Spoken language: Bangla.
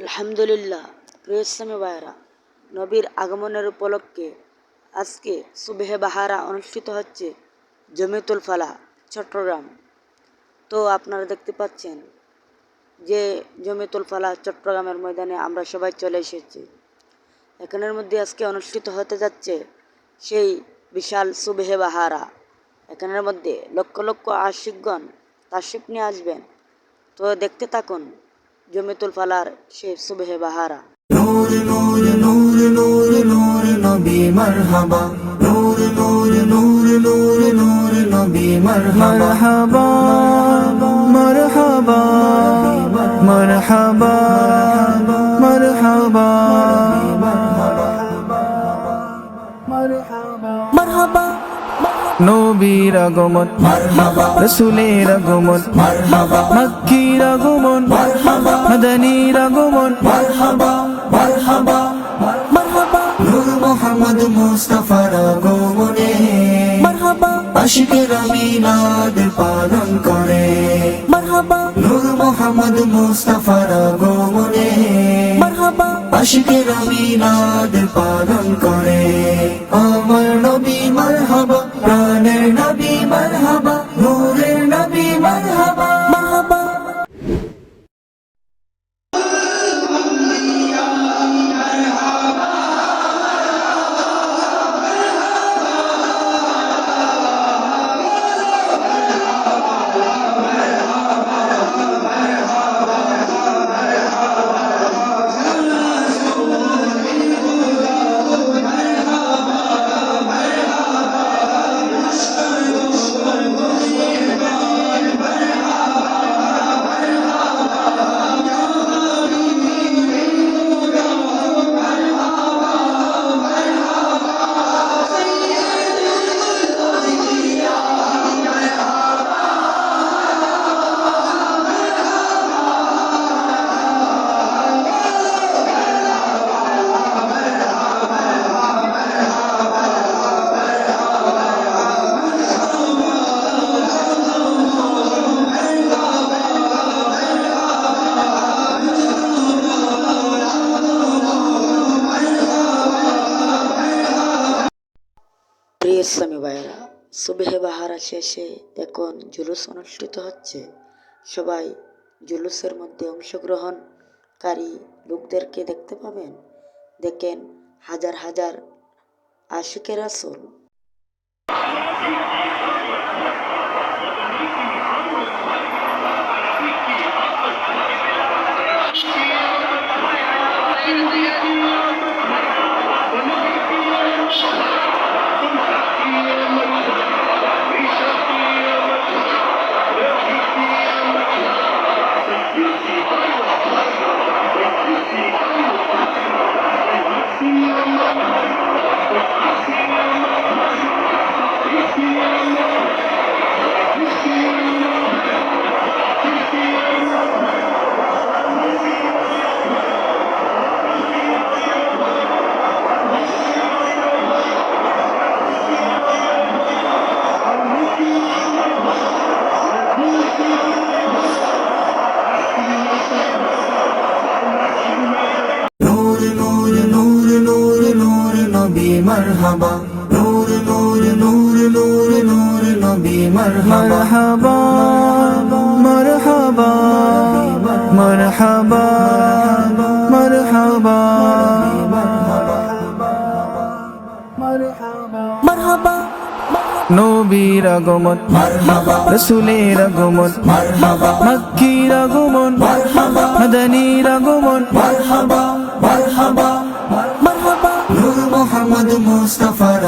আলহামদুলিল্লাহ, প্রিয় ভাইয়েরা, নবীর আগমনের উপলক্ষে আজকে সুবেহে বাহারা অনুষ্ঠিত হচ্ছে জমিতুল ফালা চট্টগ্রাম। তো আপনারা দেখতে পাচ্ছেন যে জমিতুল ফালা চট্টগ্রামের ময়দানে আমরা সবাই চলে এসেছি। এখানের মধ্যে আজকে অনুষ্ঠিত হতে যাচ্ছে সেই বিশাল সুবেহে বাহারা। এখানের মধ্যে লক্ষ লক্ষ আশিকগণ তাশিফ নিয়ে আসবেন। তো দেখতে থাকুন জমিতুল ফালার শেখ সুবহে বাহারা। নূর নূর নূর নূর নূর নবী মারহাবা। নূর নূর নূর নূর নূর নবী মারহাবা মারহাবা মারহাবা। নবীর আগমন রসুলের আগমন মক্কির আগমন মদনীর আগমন। নূর মোহাম্মদ মুস্তাফার আগমনে আশিকেরা মিলাদ পালন করে নূর মোহাম্মদ মুস্তাফার আগমনে আশিকেরা মিলাদ পালন করে। আমার নবী মারহাবা। প্রিয় ইসলামী ভাইয়েরা, সুবেহে বাহারা শেষে এখন জুলুস অনুষ্ঠিত হচ্ছে। সবাই জুলুসের মধ্যে অংশগ্রহণকারী লোকদেরকে দেখতে পাবেন। দেখেন হাজার হাজার আশিকের আসল নবী মারহাবা নূর নূর নূর নূর নূর নবী মারহাবা। মারহাবা মারহাবা মারহাবা মারহাবা নবীর আগমন রসুলের আগমন মক্কির আগমন মদনীর আগমন। quando Mustafa